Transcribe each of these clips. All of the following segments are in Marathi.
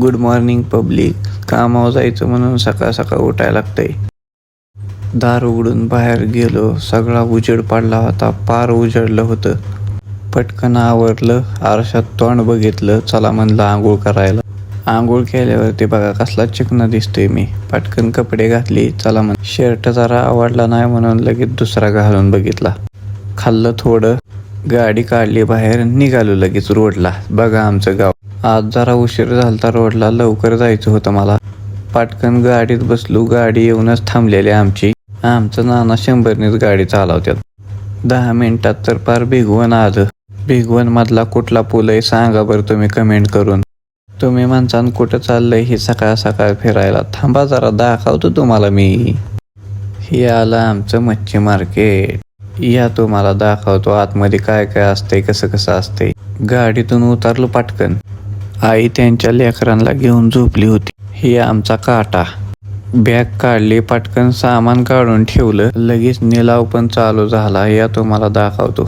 गुड मॉर्निंग पब्लिक कामावर जायचं म्हणून सकाळ सकाळ उठायला लागतंय. दार उघडून बाहेर गेलो. सगळा उजेड पडला होता. पार उजडलं होतं. पटकन आवरलं. आरशात तोंड बघितलं. चला म्हणलं आंघोळ करायला. आंघोळ केल्यावरती बघा कसला चिकना दिसतोय मी. पटकन कपडे घातली. चला म्हण शर्ट जरा आवडला नाही म्हणून लगेच दुसरा घालून बघितला. खाल्लं थोडं. गाडी काढली बाहेर. निघालो लगेच रोडला. बघा आमचं गाव. आज जरा उशीर झालता रोडला. लवकर जायचं होतं मला. पाटकन गाडीत बसलो. गाडी येऊनच थांबलेली आमची. आमचं नाना शंभरनीच गाडी चालवत्यात. दहा मिनिटात तर पार भिगवण आलं भिगवण मधला कुठला पूल आहे सांगा बरं तुम्ही कमेंट करून. तुम्ही माणसान कुठं चाललंय हे सकाळ सकाळ फिरायला. थांबा जरा दाखवतो तुम्हाला मी. हे आलं आमचं मच्छी मार्केट. या तुम्हाला दाखवतो आतमध्ये काय काय असतंय कसं कसं असतंय. गाडीतून उतरलो पाटकन. आई त्यांच्या लेकरांना घेऊन झोपली होती. ही आमचा काटा. बॅग काढली पटकन सामान काढून ठेवलं. लगेच निलाव पण चालू झाला. या तुम्हाला दाखवतो.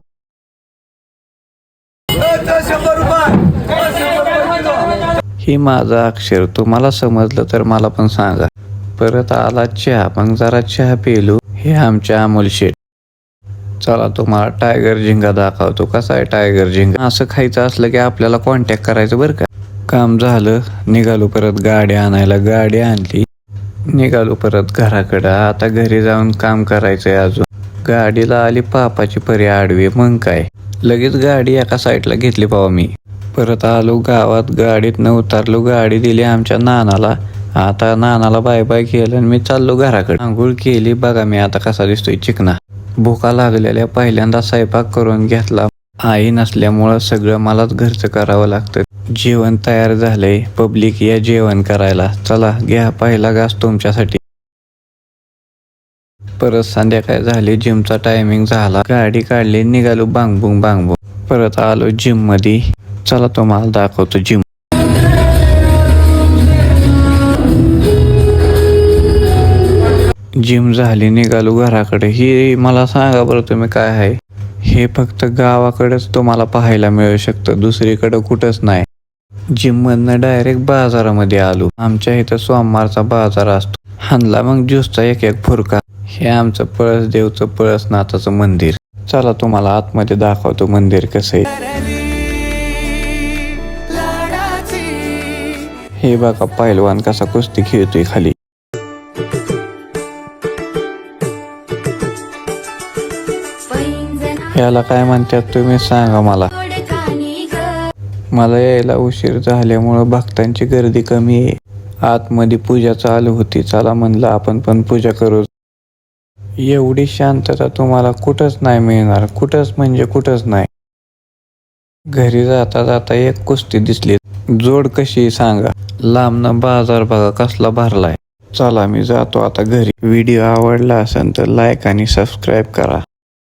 ही माझं अक्षर. तुम्हाला समजलं तर मला पण सांगा. परत आला चहा. मग जरा चहा पिलो. हे आमच्या अमोल शेठ. चला तुम्हाला टायगर झिंगा दाखवतो. कसा आहे टायगर झिंगा? असं खायचं असलं की आपल्याला कॉन्टॅक्ट करायचं बरं का? काम झालं निघालो परत गाडी आणायला. गाडी आणली निघालो परत घराकडं. आता घरी जाऊन काम करायचंय अजून. गाडीला आली पापाची परी आडवी. मग काय? लगेच गाडी एका साईडला घेतली पावा मी. परत आलो गावात गाडीत न उतरलो. गाडी दिली आमच्या नानाला. आता नानाला बाय बाय केलं आणि मी चाललो घराकडे. आंघोळ केली. बघा मी आता कसा दिसतोय चिकना. भुका लागलेल्या. पहिल्यांदा स्वयंपाक करून घेतला. आई नसल्यामुळं सगळं मलाच घरचं करावं लागतं. जेवण तयार झालंय पब्लिक या जेवण करायला. चला घ्या पहिला घास तुमच्यासाठी. परत संध्याकाळ झाली जिमचा टायमिंग झाला. गाडी काढली निघालो बांगबुंग बांगबुंग. परत आलो जिममध्ये चला तुम्हाला दाखवतो जिम जिम झाली निघालो घराकडे. ही मला सांगा बरं तुम्ही काय आहे? हे फक्त गावाकडेच तुम्हाला पाहायला मिळू शकतं. दुसरीकडं कुठंच नाही. जिम मधनं डायरेक्ट बाजारामध्ये आलो. आमच्या इथं सोमवारचा बाजार असतो. हाणला मग ज्यूसचा एक एक फुरका. हे आमचं पळस देवचं पळसनाथाचं मंदिर. चला तुम्हाला आतमध्ये दाखवतो मंदिर कसं आहे. हे बघा पैलवान कसा कुस्ती खेळतोय खाली. याला काय म्हणतात तुम्ही सांगा मला. मला यायला उशीर झाल्यामुळं भक्तांची गर्दी कमी आहे. आतमध्ये पूजा चालू होती चला म्हणलं आपण पण पूजा करू. एवढी शांतता तुम्हाला कुठंच नाही मिळणार कुठंच म्हणजे कुठंच नाही. घरी जाता जाता एक कुस्ती दिसली. जोड कशी सांगा. लांबनं बाजार बघा कसला भरलाय. चला मी जातो आता घरी. व्हिडिओ आवडला असेल तर लाईक आणि सबस्क्राईब करा.